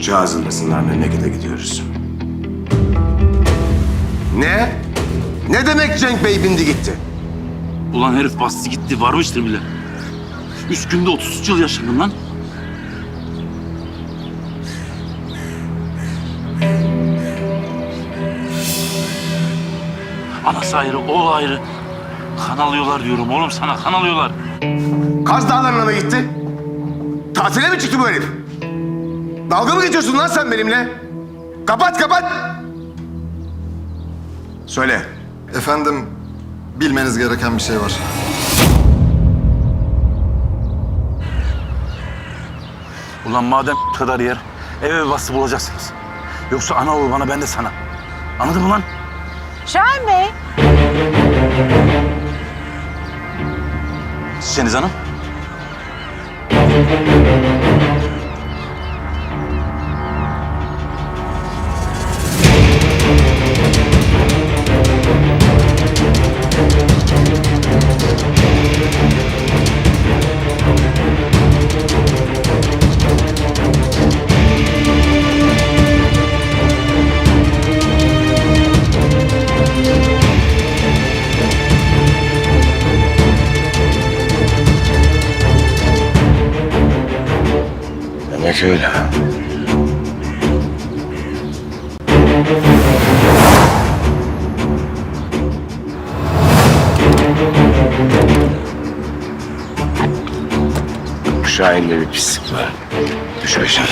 Uçağı hazırlasınlar memlekete gidiyoruz. Ne? Ne demek Cenk Bey bindi gitti? Ulan herif bastı gitti varmıştır bile. Üç günde 33 yıl yaşadım lan. Anası ayrı, oğlu ayrı. Kan alıyorlar diyorum oğlum sana kan alıyorlar. Kaz Dağları'na mı gitti? Tatile mi çıktı bu herif? Dalga mı geçiyorsun lan sen benimle? Kapat kapat! Söyle. Efendim, bilmeniz gereken bir şey var. Ulan madem kadar yer ev ev bastı bulacaksınız. Yoksa ana oğul bana ben de sana. Anladın mı lan? Şahin Bey. Seniz hanım. Demek öyle. Şahin'de bir pislik var. Düş aşağı.